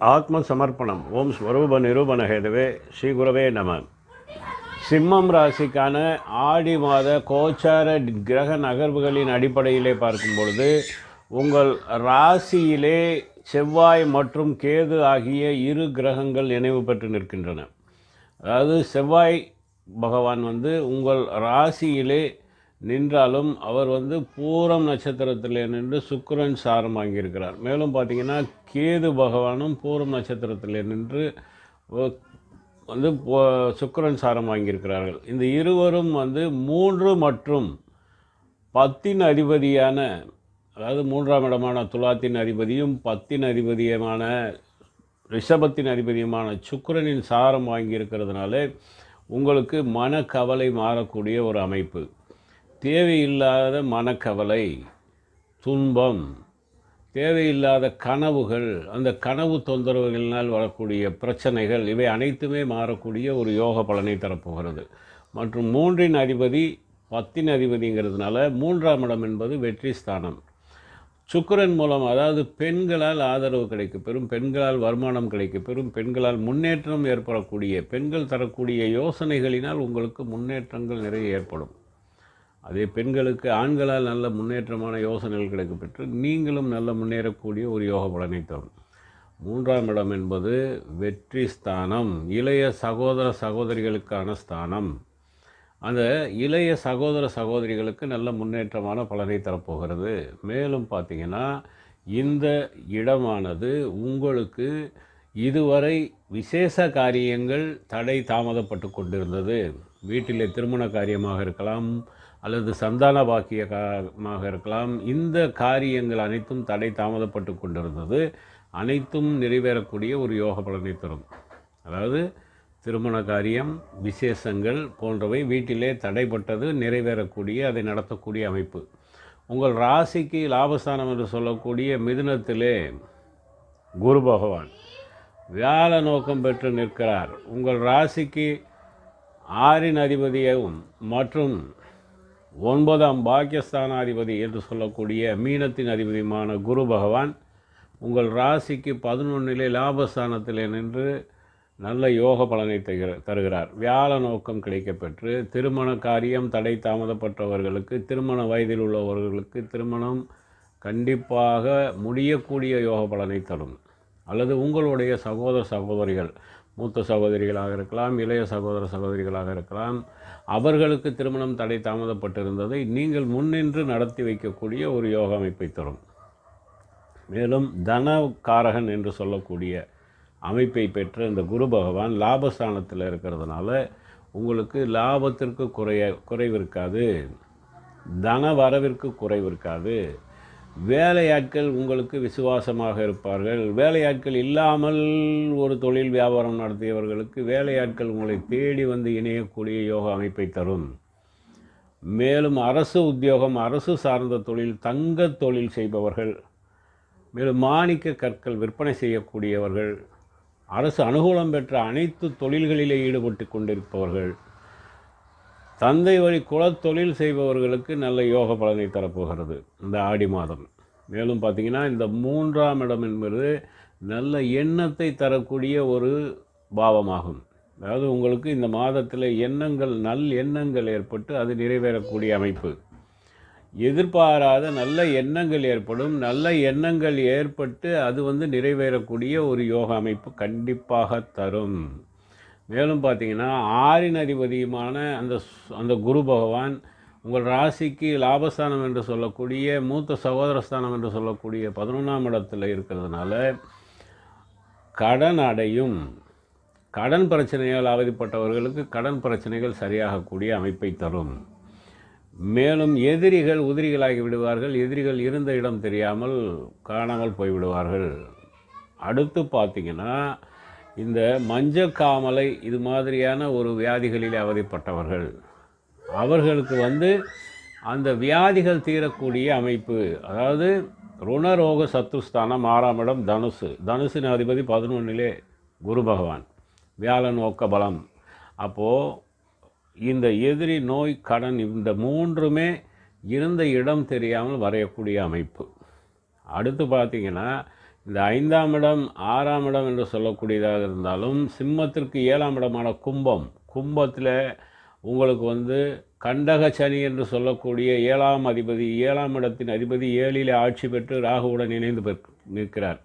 ஆத்ம சமர்ப்பணம் ஓம் ஸ்வரூப நிரூபண ஹேதுவே ஸ்ரீ குரவே நம. சிம்மம் ராசிக்கான ஆடி மாத கோச்சார கிரக நகர்வுகளின் அடிப்படையிலே பார்க்கும் பொழுது உங்கள் ராசியிலே செவ்வாய் மற்றும் கேது ஆகிய இரு கிரகங்கள் நினைவு பெற்று நிற்கின்றன. அதாவது செவ்வாய் பகவான் வந்து உங்கள் ராசியிலே நின்றாலும் அவர் வந்து பூரம் நட்சத்திரத்தில் நின்று சுக்கரன் சாரம் வாங்கியிருக்கிறார். மேலும் பார்த்தீங்கன்னா கேது பகவானும் பூரம் நட்சத்திரத்தில் நின்று வந்து சுக்கரன் சாரம் வாங்கியிருக்கிறார்கள். இந்த இருவரும் வந்து மூன்று மற்றும் பத்தின் அதிபதியான அதாவது மூன்றாம் இடமான துலாத்தின் அதிபதியும் பத்தின் அதிபதியுமான ரிஷபத்தின் அதிபதியுமான சுக்கரனின் சாரம் வாங்கியிருக்கிறதுனாலே உங்களுக்கு மனக்கவலை மாறக்கூடிய ஒரு அமைப்பு. தேவையில்லாத மனக்கவலை துன்பம் தேவையில்லாத கனவுகள் அந்த கனவு தொந்தரவுகளினால் வரக்கூடிய பிரச்சனைகள் இவை அனைத்துமே மாறக்கூடிய ஒரு யோக பலனை தரப்போகிறது. மற்றும் மூன்றின் அதிபதி பத்தின் அதிபதிங்கிறதுனால மூன்றாம் இடம் என்பது வெற்றி ஸ்தானம். சுக்கரன் மூலம் அதாவது பெண்களால் ஆதரவு கிடைக்கப்பெறும் பெண்களால் வருமானம் கிடைக்கப்பெறும் பெண்களால் முன்னேற்றம் ஏற்படக்கூடிய பெண்கள் தரக்கூடிய யோசனைகளினால் உங்களுக்கு முன்னேற்றங்கள் நிறைய ஏற்படும். அதே பெண்களுக்கு ஆண்களால் நல்ல முன்னேற்றமான யோசனைகள் கிடைக்கப்பெற்று நீங்களும் நல்ல முன்னேறக்கூடிய ஒரு யோக பலனை தரும். மூன்றாம் இடம் என்பது வெற்றி ஸ்தானம் இளைய சகோதர சகோதரிகளுக்கான ஸ்தானம். அந்த இளைய சகோதர சகோதரிகளுக்கு நல்ல முன்னேற்றமான பலனை தரப்போகிறது. மேலும் பார்த்தீங்கன்னா இந்த இடமானது உங்களுக்கு இதுவரை விசேஷ காரியங்கள் தடை தாமதப்பட்டு கொண்டிருந்தது. வீட்டிலே திருமண காரியமாக இருக்கலாம் அல்லது சந்தான பாக்கிய இருக்கலாம். இந்த காரியங்கள் அனைத்தும் தடை தாமதப்பட்டு கொண்டிருந்தது. அனைத்தும் நிறைவேறக்கூடிய ஒரு யோக பலனை தரும். அதாவது திருமண காரியம் விசேஷங்கள் போன்றவை வீட்டிலே தடைப்பட்டது நிறைவேறக்கூடிய அதை நடத்தக்கூடிய அமைப்பு. உங்கள் ராசிக்கு லாபஸ்தானம் என்று சொல்லக்கூடிய மிதுனத்திலே குரு பகவான் வியாழ நோக்கம் பெற்று நிற்கிறார். உங்கள் ராசிக்கு ஆறின் அதிபதியும் மற்றும் ஒன்பதாம் பாக்கியஸ்தானாதிபதி என்று சொல்லக்கூடிய மீனத்தின் அதிபதியுமான குரு பகவான் உங்கள் ராசிக்கு பதினொன்றிலே லாபஸ்தானத்திலே நின்று நல்ல யோக பலனை தருகிற தருகிறார். வியாழ நோக்கம் கிடைக்கப்பெற்று திருமண காரியம் தடை தாமதப்பட்டவர்களுக்கு திருமண வயதில் உள்ளவர்களுக்கு திருமணம் கண்டிப்பாக முடியக்கூடிய யோக பலனை தரும். அல்லது உங்களுடைய சகோதர சகோதரிகள் மூத்த சகோதரிகளாக இருக்கலாம் இளைய சகோதர சகோதரிகளாக இருக்கலாம் அவர்களுக்கு திருமணம் தடை தாமதப்பட்டிருந்ததை நீங்கள் முன்னின்று நடத்தி வைக்கக்கூடிய ஒரு யோக அமைப்பை தரும். மேலும் தனகாரகன் என்று சொல்லக்கூடிய அமைப்பை பெற்ற இந்த குரு பகவான் லாபஸ்தானத்தில் இருக்கிறதுனால உங்களுக்கு லாபத்திற்கு குறைய குறைவு இருக்காது தன வரவிற்கு குறைவு இருக்காது வேலையாட்கள் உங்களுக்கு விசுவாசமாக இருப்பார்கள். வேலையாட்கள் இல்லாமல் ஒரு தொழில் வியாபாரம் நடத்தியவர்களுக்கு வேலையாட்கள் உங்களை தேடி வந்து இணையக்கூடிய யோக அமைப்பை தரும். மேலும் அரசு உத்தியோகம் அரசு சார்ந்த தொழில் தங்க தொழில் செய்பவர்கள் மேலும் மாணிக்க கற்கள் விற்பனை செய்யக்கூடியவர்கள் அரசு அனுகூலம் பெற்ற அனைத்து தொழில்களிலே ஈடுபட்டு கொண்டிருப்பவர்கள் தந்தை வழி குலத்தொழில் செய்பவர்களுக்கு நல்ல யோக பலனை தரப்போகிறது இந்த ஆடி மாதம். மேலும் பார்த்தீங்கன்னா இந்த மூன்றாம் இடம் என்பது நல்ல எண்ணத்தை தரக்கூடிய ஒரு பாவமாகும். அதாவது உங்களுக்கு இந்த மாதத்தில் எண்ணங்கள் நல் எண்ணங்கள் ஏற்பட்டு அது நிறைவேறக்கூடிய அமைப்பு. எதிர்பாராத நல்ல எண்ணங்கள் ஏற்படும். நல்ல எண்ணங்கள் ஏற்பட்டு அது வந்து நிறைவேறக்கூடிய ஒரு யோக அமைப்பு கண்டிப்பாக தரும். மேலும் பார்த்தீங்கன்னா ஆறின் அதிபதியுமான அந்த அந்த குரு பகவான் உங்கள் ராசிக்கு லாபஸ்தானம் என்று சொல்லக்கூடிய மூத்த சகோதரஸ்தானம் என்று சொல்லக்கூடிய பதினொன்றாம் இடத்தில் இருக்கிறதுனால கடன் அடையும். கடன் பிரச்சனையால் அவதிப்பட்டவர்களுக்கு கடன் பிரச்சனைகள் சரியாகக்கூடிய அமைப்பை தரும். மேலும் எதிரிகள் உதிரிகளாகி விடுவார்கள். எதிரிகள் இருந்த இடம் தெரியாமல் காணாமல் போய்விடுவார்கள். அடுத்து பார்த்தீங்கன்னா இந்த மஞ்சக்காமலை இது மாதிரியான ஒரு வியாதிகளில் அவதிப்பட்டவர்கள். அவர்களுக்கு வந்து அந்த வியாதிகள் தீரக்கூடிய அமைப்பு அதாவது ருணரோக சத்துஸ்தானம் ஆறாம் இடம் தனுசு. தனுசின் அதிபதி பதினொன்றிலே குரு பகவான். வியாழன் நோக்க பலம். அப்போது இந்த எதிரி நோய் கடன் இந்த மூன்றுமே இருந்த இடம் தெரியாமல் வரையக்கூடிய அமைப்பு. அடுத்து பார்த்திங்கன்னா இந்த ஐந்தாம் இடம் ஆறாம் இடம் என்று சொல்லக்கூடியதாக இருந்தாலும் சிம்மத்திற்கு ஏழாம் இடமான கும்பம். கும்பத்தில் உங்களுக்கு வந்து கண்டக சனி என்று சொல்லக்கூடிய ஏழாம் அதிபதி ஏழாம் இடத்தின் அதிபதி ஏழிலே ஆட்சி பெற்று ராகுவுடன் இணைந்து நிற்கிறார்.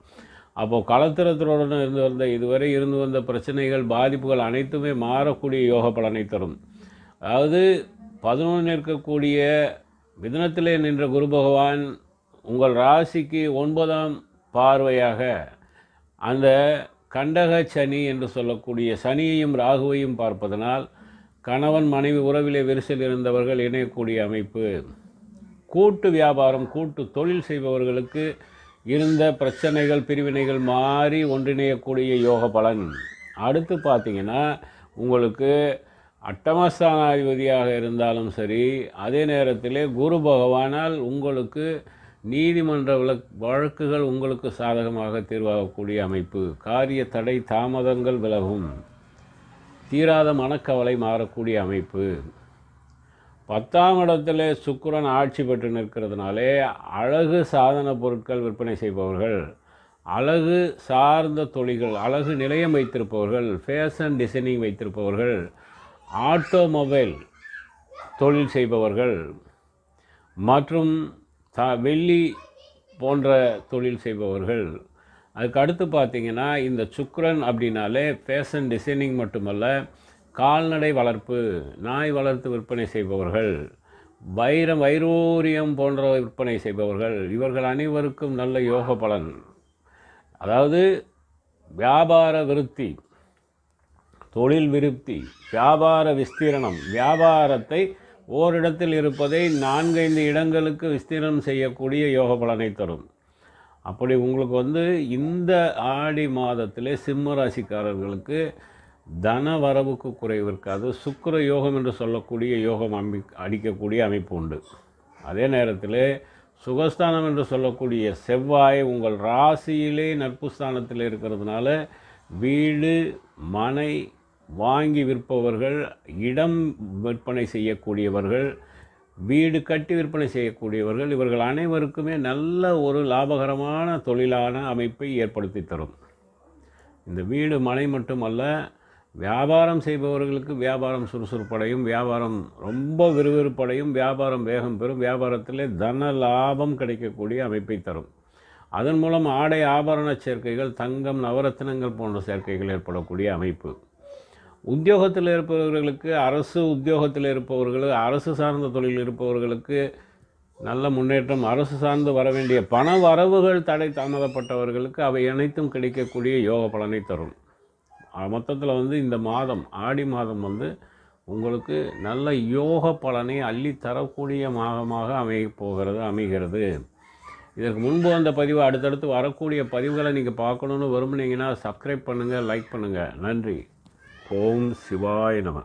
அப்போது களத்திரத்துடன் இருந்து வந்த இதுவரை இருந்து வந்த பிரச்சனைகள் பாதிப்புகள் அனைத்துமே மாறக்கூடிய யோக பலனை தரும். அதாவது பதினொன்று இருக்கக்கூடிய மிதனத்திலே நின்ற குரு பகவான் உங்கள் ராசிக்கு ஒன்பதாம் பார்வையாக அந்த கண்டக சனி என்று சொல்லக்கூடிய சனியையும் ராகுவையும் பார்ப்பதனால் கணவன் மனைவி உறவிலே விரிசல் இருந்தவர்கள் இணையக்கூடிய அமைப்பு கூட்டு வியாபாரம் கூட்டு தொழில் செய்பவர்களுக்கு இருந்த பிரச்சனைகள் பிரிவினைகள் மாறி ஒன்றிணையக்கூடிய யோக பலன். அடுத்து பார்த்தீங்கன்னா உங்களுக்கு அட்டமஸ்தானாதிபதியாக இருந்தாலும் சரி அதே நேரத்திலே குரு பகவானால் உங்களுக்கு நீதிமன்ற விளக் வழக்குகள் உங்களுக்கு சாதகமாக தீர்வாகக்கூடிய அமைப்பு. காரிய தடை தாமதங்கள் விலகும். தீராத மனக்கவலை மாறக்கூடிய அமைப்பு. பத்தாம் இடத்துல சுக்கரன் ஆட்சி பெற்று நிற்கிறதுனாலே அழகு சாதன பொருட்கள் விற்பனை செய்பவர்கள் அழகு சார்ந்த தொழில்கள் அழகு நிலையம் வைத்திருப்பவர்கள் ஃபேஷன் டிசைனிங் வைத்திருப்பவர்கள் ஆட்டோமொபைல் தொழில் செய்பவர்கள் மற்றும் சா வெள்ளி போன்ற தொழில் செய்பவர்கள். அதுக்கு அடுத்து பார்த்தீங்கன்னா இந்த சுக்ரன் அப்படின்னாலே ஃபேஷன் டிசைனிங் மட்டுமல்ல கால்நடை வளர்ப்பு நாய் வளர்த்து விற்பனை செய்பவர்கள் வைரம் வைரோரியம் போன்ற விற்பனை செய்பவர்கள் இவர்கள் அனைவருக்கும் நல்ல யோக பலன். அதாவது வியாபார விருத்தி தொழில் விருத்தி வியாபார விஸ்தீரணம் வியாபாரத்தை ஓரிடத்தில் இருப்பதை நான்கைந்து இடங்களுக்கு விஸ்தீரணம் செய்யக்கூடிய யோக பலனை தரும். அப்படி உங்களுக்கு வந்து இந்த ஆடி மாதத்திலே சிம்ம ராசிக்காரர்களுக்கு தன வரவுக்கு குறைவு இருக்காது. சுக்கர யோகம் என்று சொல்லக்கூடிய யோகம் அமை அடிக்கக்கூடிய அமைப்பு உண்டு. அதே நேரத்தில் சுகஸ்தானம் என்று சொல்லக்கூடிய செவ்வாய் உங்கள் ராசியிலே நட்பு ஸ்தானத்தில் இருக்கிறதுனால வீடு மனை வாங்கி விற்பவர்கள் இடம் விற்பனை செய்யக்கூடியவர்கள் வீடு கட்டி விற்பனை செய்யக்கூடியவர்கள் இவர்கள் அனைவருக்குமே நல்ல ஒரு லாபகரமான தொழிலான அமைப்பை ஏற்படுத்தி தரும். இந்த வீடு மனை மட்டுமல்ல வியாபாரம் செய்பவர்களுக்கு வியாபாரம் சுறுசுறுப்படையும் வியாபாரம் ரொம்ப விறுவிறுப்படையும் வியாபாரம் வேகம் பெறும் வியாபாரத்திலே தன லாபம் கிடைக்கக்கூடிய அமைப்பை தரும். அதன் மூலம் ஆடை ஆபரண சேர்க்கைகள் தங்கம் நவரத்தினங்கள் போன்ற சேர்க்கைகள் ஏற்படக்கூடிய அமைப்பு. உத்தியோகத்தில் இருப்பவர்களுக்கு அரசு உத்தியோகத்தில் இருப்பவர்கள் அரசு சார்ந்த தொழில் இருப்பவர்களுக்கு நல்ல முன்னேற்றம் அரசு சார்ந்து வர வேண்டிய பண வரவுகள் தடை தாமதப்பட்டவர்களுக்கு அவை அனைத்தும் கிடைக்கக்கூடிய யோக பலனை தரும். மொத்தத்தில் வந்து இந்த மாதம் ஆடி மாதம் வந்து உங்களுக்கு நல்ல யோக பலனை அள்ளி தரக்கூடிய மாதமாக அமைய போகிறது அமைகிறது. இதற்கு முன்பு வந்த பதிவு அடுத்தடுத்து வரக்கூடிய பதிவுகளை நீங்கள் பார்க்கணுன்னு விரும்புனீங்கன்னா சப்ஸ்கிரைப் பண்ணுங்கள் லைக் பண்ணுங்கள் நன்றி. ஓம் சிவாய நம